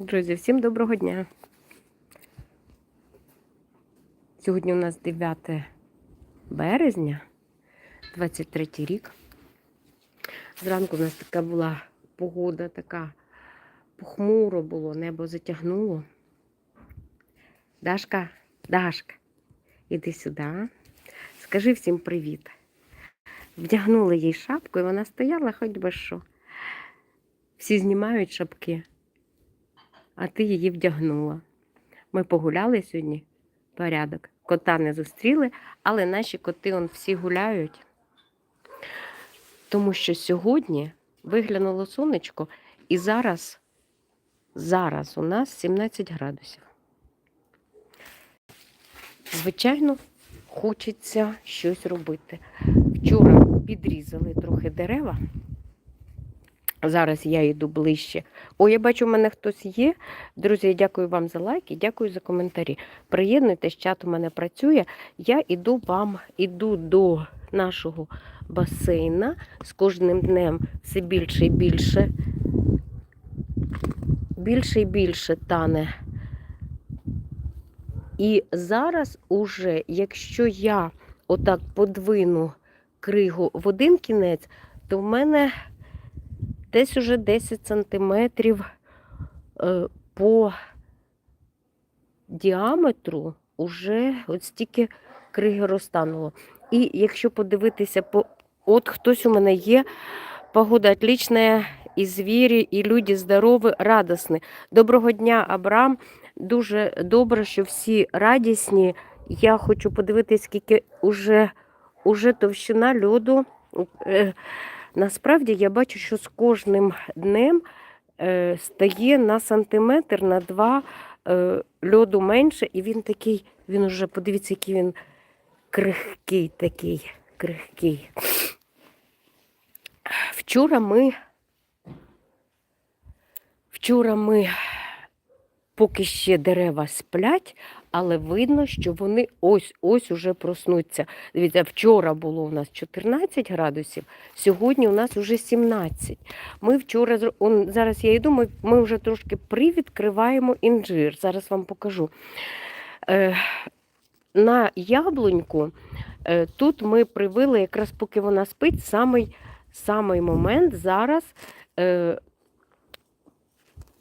Друзі, всім доброго дня. Сьогодні у нас 9 березня, 23 рік. Зранку у нас така була погода, така похмуро було, небо затягнуло. Дашка, Дашка, іди сюди. Скажи всім привіт. Вдягнули їй шапку, і вона стояла хоч би що. Всі знімають шапки а ти її вдягнула. Ми погуляли сьогодні, порядок. Кота не зустріли, але наші коти он всі гуляють. Тому що сьогодні виглянуло сонечко, і зараз, зараз у нас 17 градусів. Звичайно, хочеться щось робити. Вчора підрізали трохи дерева. Зараз я йду ближче. О, я бачу, у мене хтось є. Друзі, дякую вам за лайки, дякую за коментарі. Приєднуйтесь, чат у мене працює. Я іду вам, іду до нашого басейна. З кожним днем все більше і більше. Більше і більше тане. І зараз уже, якщо я отак подвину кригу в один кінець, то в мене десь уже 10 сантиметрів е, по діаметру уже от стільки криги розтануло. І якщо подивитися, по... от хтось у мене є, погода отличная, і звірі, і люди здорові, радісні. Доброго дня, Абрам. Дуже добре, що всі радісні. Я хочу подивитися, скільки уже, уже товщина льоду. Насправді я бачу, що з кожним днем е, стає на сантиметр, на два е, льоду менше, і він такий, він уже, подивіться, який він крихкий такий, крихкий. Вчора ми, вчора ми, поки ще дерева сплять, але видно, що вони ось-ось уже проснуться. Дивіться, вчора було у нас 14 градусів, сьогодні у нас вже 17. Ми вчора, он, зараз я йду, ми, ми вже трошки привідкриваємо інжир. Зараз вам покажу. Е, на яблуньку е, тут ми привили, якраз поки вона спить, самий, самий момент зараз. Е,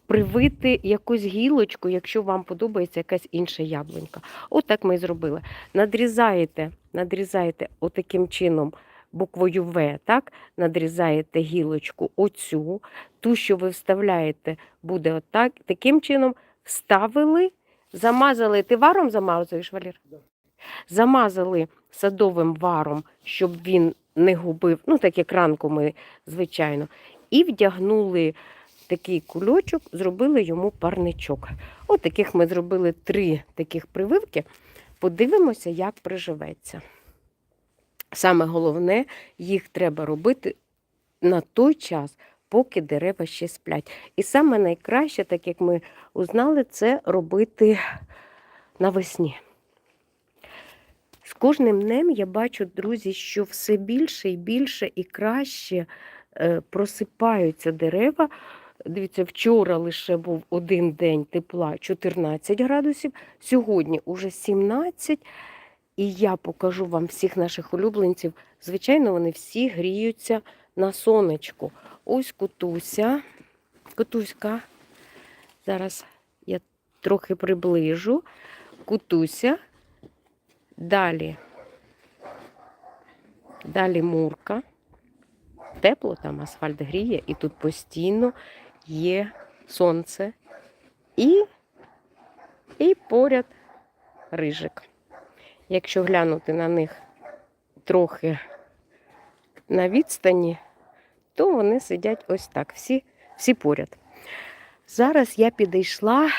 Привити якусь гілочку, якщо вам подобається якась інша яблунька. Отак ми і зробили. Надрізаєте, надрізаєте отаким чином буквою В, так? надрізаєте гілочку оцю, ту, що ви вставляєте, буде отак. Таким чином вставили, замазали. Ти варом замазуєш, Валір? Да. Замазали садовим варом, щоб він не губив, ну так як ранку ми, звичайно, і вдягнули такий кульочок, зробили йому парничок. От таких ми зробили три таких прививки. Подивимося, як приживеться. Саме головне, їх треба робити на той час, поки дерева ще сплять. І саме найкраще, так як ми узнали, це робити навесні. З кожним днем я бачу, друзі, що все більше і більше і краще е, просипаються дерева. Дивіться, вчора лише був один день тепла 14 градусів, сьогодні уже 17. І я покажу вам всіх наших улюбленців. Звичайно, вони всі гріються на сонечку. Ось кутуся. Кутуська. Зараз я трохи приближу. Кутуся. Далі. Далі мурка. Тепло, там асфальт гріє, і тут постійно є сонце. І, і поряд рижик. Якщо глянути на них трохи на відстані, то вони сидять ось так, всі, всі поряд. Зараз я підійшла,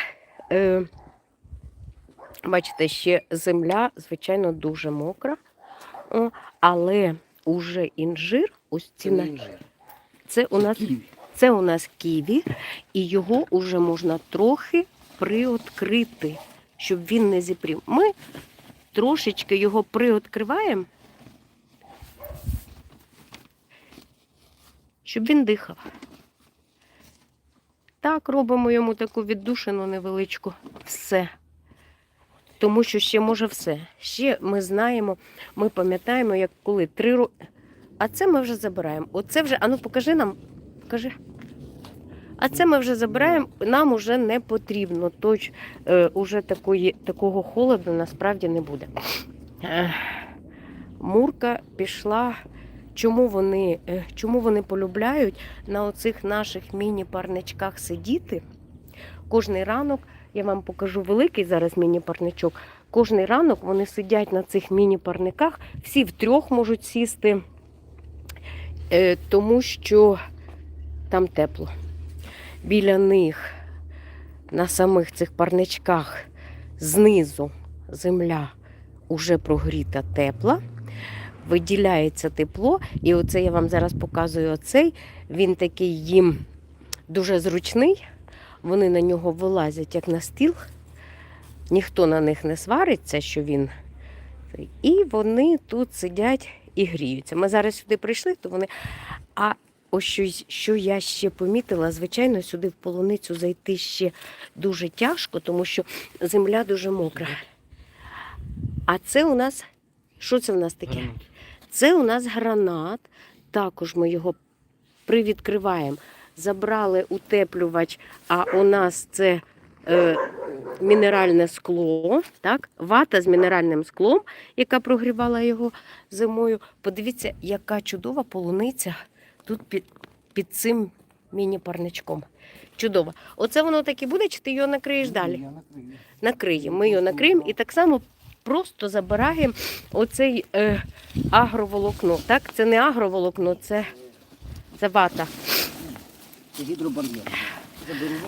е, бачите, ще земля, звичайно, дуже мокра, але уже інжир, ось ці на- це у нас. Це у нас ківі, і його вже можна трохи приоткрити, щоб він не зіпрів. Ми трошечки його приоткриваємо, щоб він дихав. Так, робимо йому таку віддушину невеличку. Все. Тому що ще може все. Ще ми знаємо, ми пам'ятаємо, як коли три роки. А це ми вже забираємо. Оце вже, ану покажи нам. Покажи. А це ми вже забираємо, нам уже не потрібно. Точ, е, уже такої, такого холоду насправді не буде. Мурка пішла. Чому вони, е, чому вони полюбляють на оцих наших міні-парничках сидіти? Кожний ранок, я вам покажу великий зараз міні-парничок. Кожний ранок вони сидять на цих міні-парниках, всі втрьох можуть сісти, е, тому що там тепло. Біля них, на самих цих парничках, знизу земля уже прогріта тепла, виділяється тепло. І оце я вам зараз показую оцей. Він такий їм дуже зручний. Вони на нього вилазять як на стіл. Ніхто на них не свариться, що він. І вони тут сидять і гріються. Ми зараз сюди прийшли, то вони. А ось що, що я ще помітила, звичайно, сюди в полуницю зайти ще дуже тяжко, тому що земля дуже мокра. А це у нас. Що це у нас таке? Це у нас гранат. Також ми його привідкриваємо. Забрали утеплювач, а у нас це е, мінеральне скло, так? вата з мінеральним склом, яка прогрівала його зимою. Подивіться, яка чудова полуниця тут під, під цим міні-парничком. Чудово. Оце воно так і буде, чи ти його накриєш далі? Я накрию. накриємо. Ми його накриємо і так само просто забираємо оцей е, агроволокно. Так, це не агроволокно, це, це вата. Це гідробар'єр.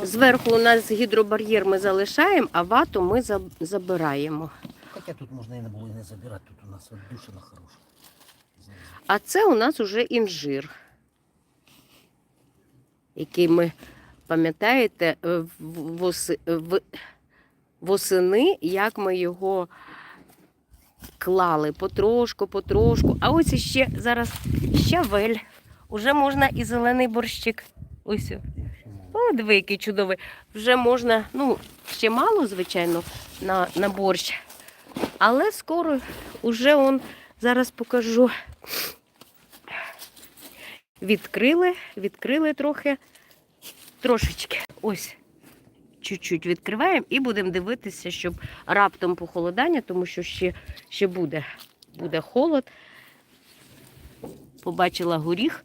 Зверху у нас гідробар'єр ми залишаємо, а вату ми забираємо. Хоча тут можна і не було і не забирати, тут у нас душина хороша. А це у нас уже інжир, який ми, пам'ятаєте, е, восени, як ми його клали потрошку, потрошку. А ось іще зараз щавель. Уже можна і зелений борщик. Ось. О, диви, який чудовий. Вже можна, ну, ще мало, звичайно, на, на борщ. Але скоро вже он, зараз покажу. Відкрили, відкрили трохи, трошечки. Ось. Чуть-чуть відкриваємо і будемо дивитися, щоб раптом похолодання, тому що ще, ще буде, буде холод. Побачила горіх,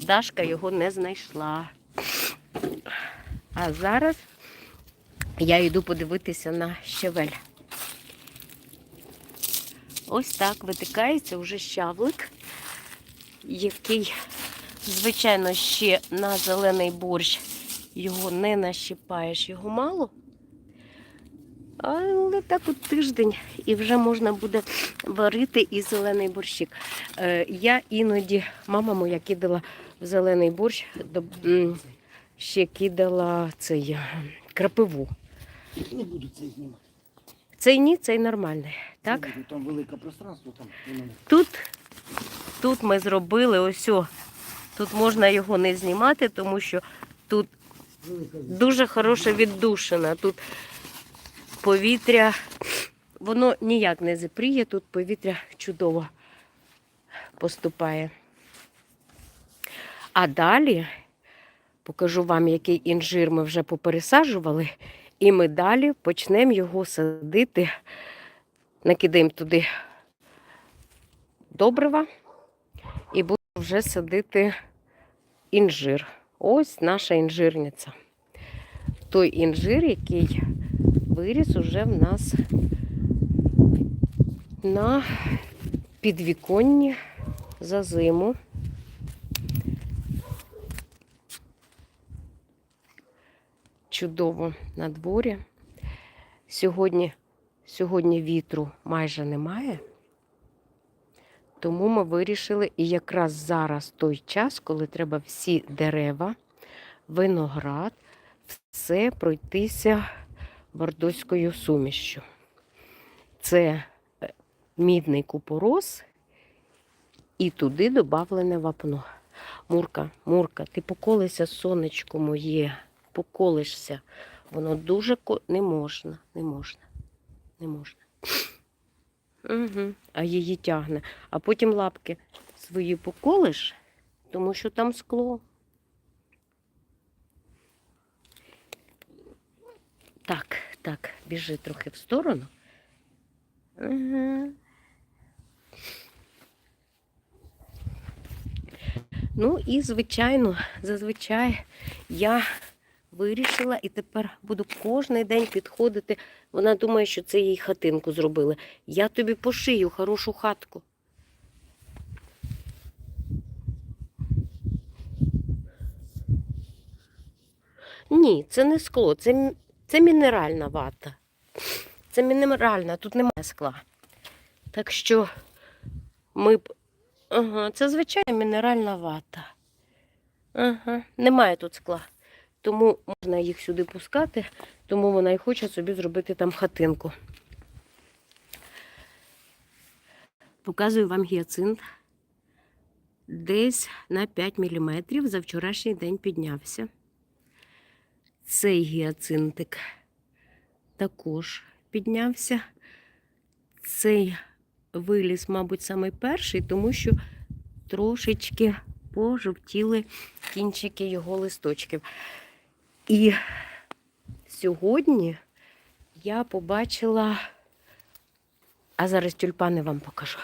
Дашка його не знайшла. А зараз я йду подивитися на щавель. Ось так витикається вже щавлик, який, звичайно, ще на зелений борщ його не нащипаєш, його мало. Але так от тиждень і вже можна буде варити і зелений борщик. Е, я іноді, мама моя кидала в зелений борщ, ще кидала цей е, крапиву. Не буду це знімати. Цей ні, цей нормальний. Так? Там велике пространство, там. Тут, тут ми зробили ось. Тут можна його не знімати, тому що тут дуже хороша віддушина. Тут повітря, воно ніяк не запріє, тут повітря чудово поступає. А далі покажу вам, який інжир ми вже попересаджували, і ми далі почнемо його садити, накидаємо туди добрива і будемо вже садити інжир. Ось наша інжирниця. Той інжир, який виріс уже в нас на підвіконні за зиму. Чудово на дворі. Сьогодні, сьогодні вітру майже немає. Тому ми вирішили, і якраз зараз той час, коли треба всі дерева, виноград, все пройтися бордоською сумішчю. Це е, мідний купорос і туди додавлене вапно. Мурка, Мурка, ти поколися сонечко моє, поколишся. Воно дуже не можна, не можна, не можна. Угу. А її тягне. А потім лапки свої поколиш, тому що там скло. Так, так, біжи трохи в сторону. Угу. Ну і, звичайно, зазвичай я вирішила і тепер буду кожен день підходити. Вона думає, що це їй хатинку зробили. Я тобі пошию хорошу хатку. Ні, це не скло, це, це мінеральна вата. Це мінеральна, тут немає скла. Так що ми. Ага, це звичайна мінеральна вата. Ага, немає тут скла. Тому можна їх сюди пускати, тому вона і хоче собі зробити там хатинку. Показую вам гіацинт. Десь на 5 мм за вчорашній день піднявся. Цей гіацинтик також піднявся. Цей виліз, мабуть, самий перший, тому що трошечки пожовтіли кінчики його листочків. І сьогодні я побачила, а зараз тюльпани вам покажу.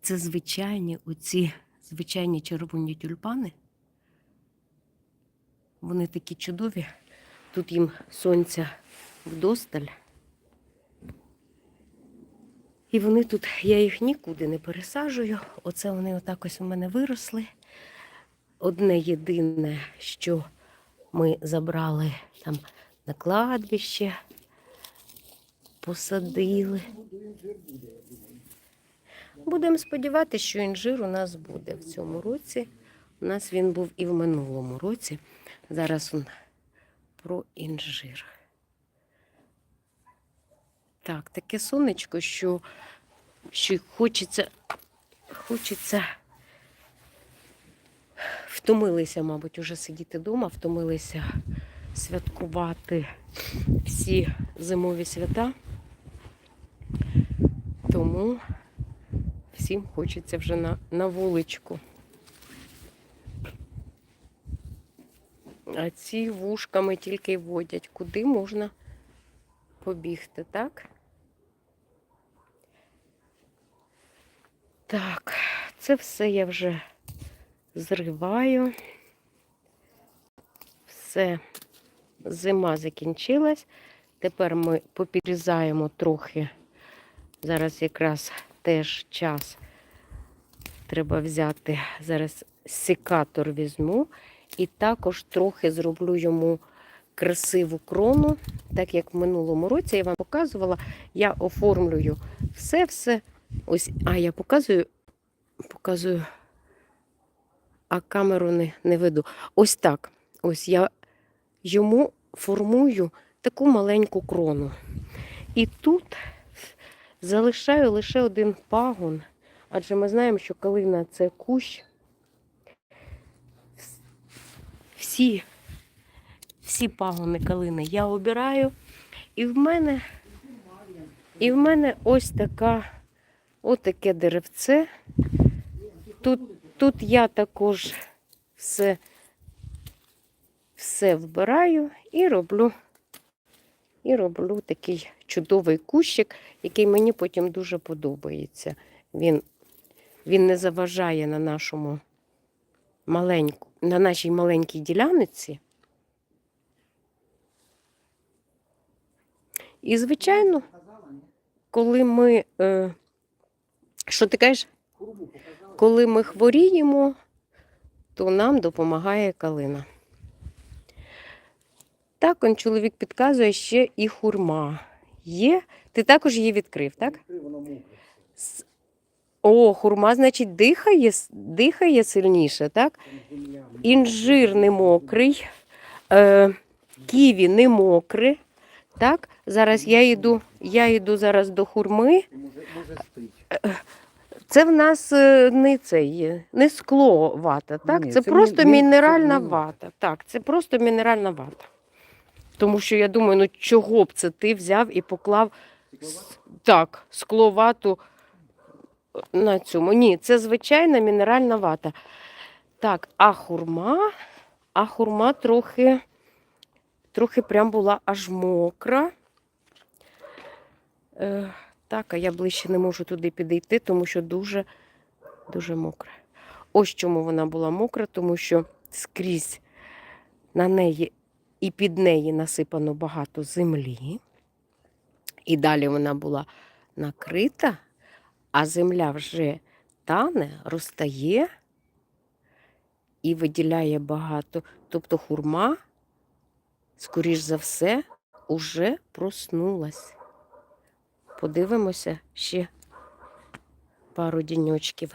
Це звичайні оці звичайні червоні тюльпани. Вони такі чудові. Тут їм сонця вдосталь. І вони тут, я їх нікуди не пересаджую. Оце вони отак ось у мене виросли. Одне єдине, що ми забрали там на кладбище, посадили. Будемо сподіватися, що інжир у нас буде в цьому році. У нас він був і в минулому році. Зараз он про інжир. Так, таке сонечко, що, що хочеться, хочеться. Втомилися, мабуть, уже сидіти вдома, втомилися святкувати всі зимові свята. Тому всім хочеться вже на, на вуличку. А ці вушками тільки водять, куди можна побігти, так? Так, це все я вже зриваю. Все, зима закінчилась. Тепер ми попірізаємо трохи. Зараз якраз теж час треба взяти. Зараз секатор візьму. І також трохи зроблю йому красиву крону, так як в минулому році я вам показувала, я оформлюю все-все. Ось, а я показую, показую, а камеру не, не веду. Ось так. Ось я йому формую таку маленьку крону. І тут залишаю лише один пагон, адже ми знаємо, що калина це кущ. Всі, всі пагони калини я обираю. І в мене, і в мене ось така, ось таке деревце. Тут, тут я також все, все вбираю і роблю, і роблю такий чудовий кущик, який мені потім дуже подобається. Він, він не заважає на нашому маленьку, на нашій маленькій ділянці. І, звичайно, коли ми. Е, що ти кажеш? Коли ми хворіємо, то нам допомагає калина. Так, он чоловік підказує ще і хурма. Є. Ти також її відкрив, так? О, хурма, значить, дихає, дихає сильніше, так? Інжир не мокрий, е, ківі не мокре. Так, зараз я йду, я йду зараз до хурми. Це в нас е, не цей, не скло вата, так? Ні, це, це просто мі- мі- мінеральна це, вата. Так, це просто мінеральна вата. Тому що я думаю, ну чого б це ти взяв і поклав так, скло вату на цьому. Ні, це звичайна мінеральна вата. Так, а хурма, а хурма трохи, трохи прям була аж мокра. Е, так, а я ближче не можу туди підійти, тому що дуже, дуже мокра. Ось чому вона була мокра, тому що скрізь на неї і під неї насипано багато землі. І далі вона була накрита, а земля вже тане, розтає і виділяє багато. Тобто хурма, скоріш за все, уже проснулась. Подивимося ще пару діньочків.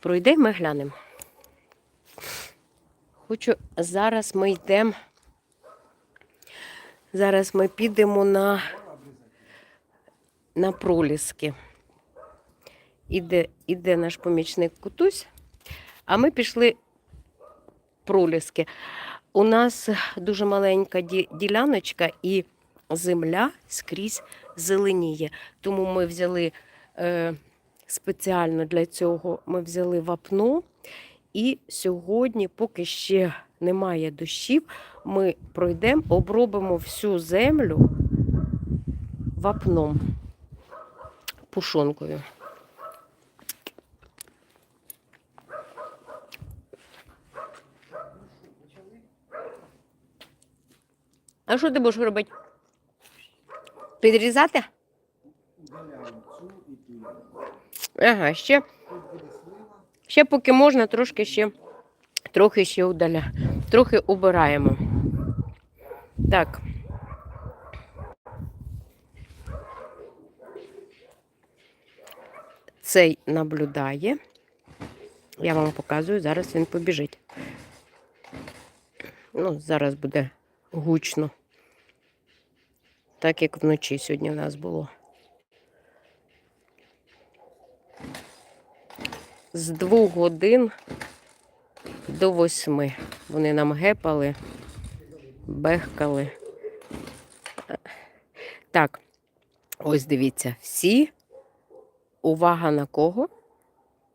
Пройде, ми глянемо. Хочу, зараз ми йдемо. Зараз ми підемо на, на проліски. Іде, іде наш помічник Кутусь, а ми пішли проліски. У нас дуже маленька діляночка і земля скрізь зеленіє. Тому ми взяли е, спеціально для цього ми взяли вапно. І сьогодні, поки ще немає дощів, ми пройдемо, обробимо всю землю вапном, пушонкою. А що ти будеш робити? Підрізати? Ага, ще. Ще поки можна, трошки ще, трохи ще удаля. Трохи убираємо. Так. Цей наблюдає. Я вам показую, зараз він побіжить. Ну, зараз буде гучно. Так як вночі сьогодні у нас було. З двох годин до восьми. Вони нам гепали, бехкали. Так, ось дивіться, всі. Увага на кого?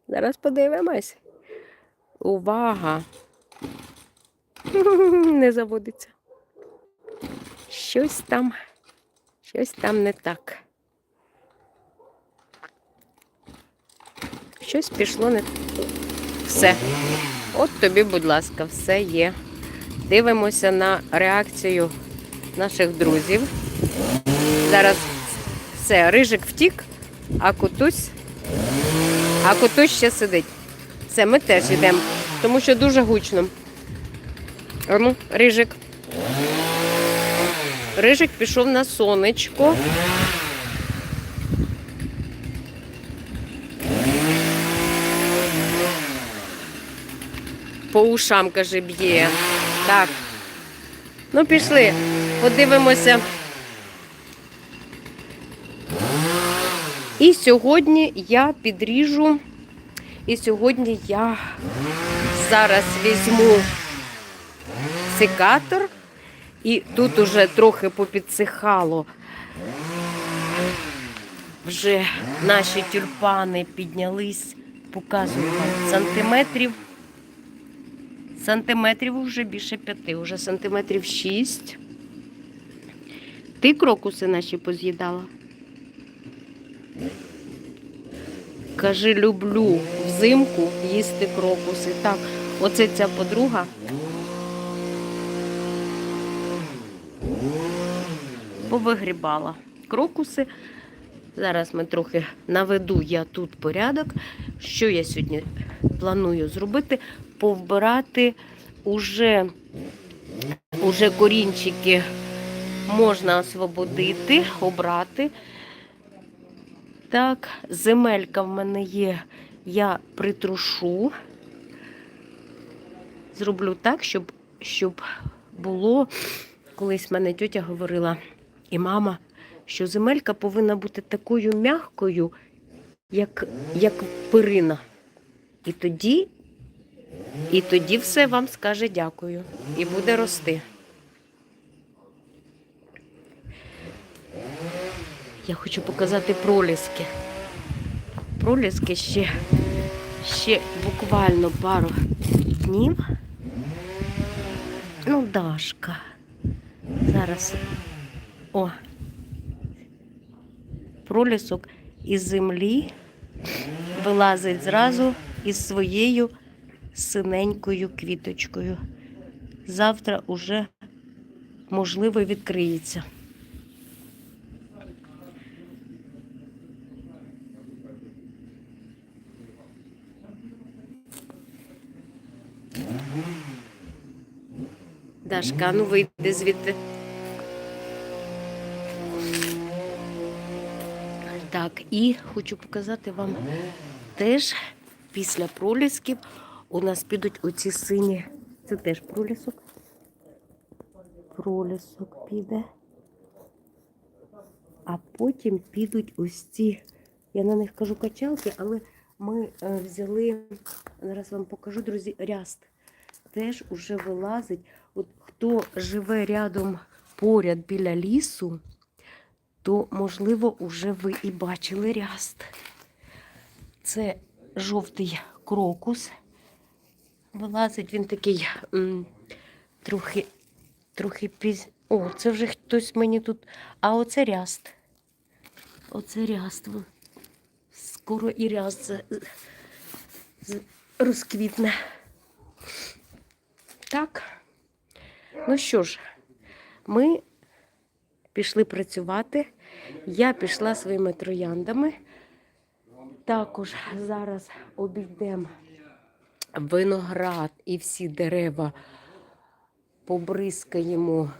Зараз подивимось. Увага. Не заводиться. Щось там, щось там не так. Щось пішло не все. От тобі, будь ласка, все є. Дивимося на реакцію наших друзів. Зараз все, рижик втік, а кутусь, а кутусь ще сидить. Все, ми теж йдемо, тому що дуже гучно. Рижик. Рижик пішов на сонечко. По ушам, каже, б'є. Так. Ну, пішли, подивимося. І сьогодні я підріжу. І сьогодні я зараз візьму секатор. І тут уже трохи попідсихало. Вже наші тюльпани піднялись, показую вам сантиметрів. Сантиметрів вже більше п'яти, вже сантиметрів шість. Ти крокуси наші поз'їдала? Кажи, люблю взимку їсти крокуси. Так, оце ця подруга. Повигрібала крокуси. Зараз ми трохи наведу я тут порядок. Що я сьогодні планую зробити? Повбирати уже, уже корінчики можна освободити, обрати. Так, земелька в мене є, я притрушу. Зроблю так, щоб, щоб було. Колись мене тьотя говорила, і мама, що земелька повинна бути такою м'якою як, як перина. І тоді, і тоді все вам скаже дякую і буде рости. Я хочу показати проліски. Проліски ще, ще буквально пару днів. Ну, Дашка. Зараз. О. Пролісок із землі вилазить зразу із своєю синенькою квіточкою. Завтра уже, можливо, відкриється. Дашка, ну вийди звідти. Так, і хочу показати вам теж після пролісків у нас підуть оці сині. Це теж пролісок. Пролісок піде. А потім підуть ось ці, я на них кажу качалки, але ми е, взяли, зараз вам покажу, друзі, ряст. Теж уже вилазить. От хто живе рядом поряд біля лісу, то, можливо, уже ви і бачили ряст. Це жовтий крокус. Вилазить він такий м, трохи, трохи піз... О, це вже хтось мені тут. А оце ряст. Оце ряст. Скоро і ряст розквітне. Так. Ну що ж, ми пішли працювати. Я пішла своїми трояндами. Також зараз обійдемо виноград і всі дерева побризкаємо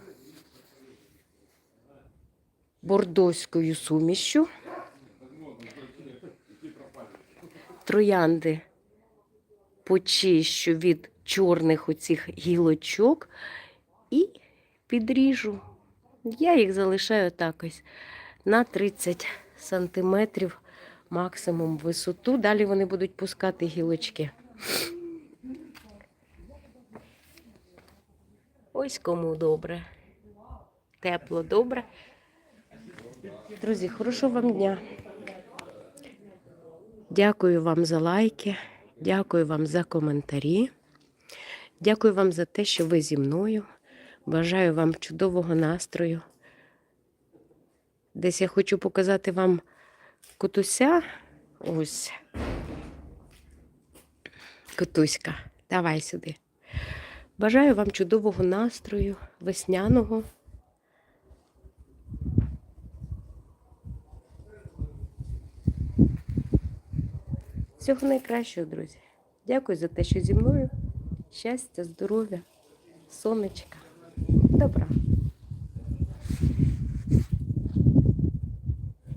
бордоською сумішю. Троянди почищу від чорних оцих гілочок і підріжу. Я їх залишаю так ось на 30 сантиметрів максимум висоту. Далі вони будуть пускати гілочки. Ось кому добре. Тепло, добре. Друзі, хорошого вам дня. Дякую вам за лайки, дякую вам за коментарі. Дякую вам за те, що ви зі мною. Бажаю вам чудового настрою. Десь я хочу показати вам котуся. Ось. Котуська, давай сюди. Бажаю вам чудового настрою, весняного. Всього найкращого, друзі. Дякую за те, що зі мною. Щастя, здоров'я, сонечка. Добра.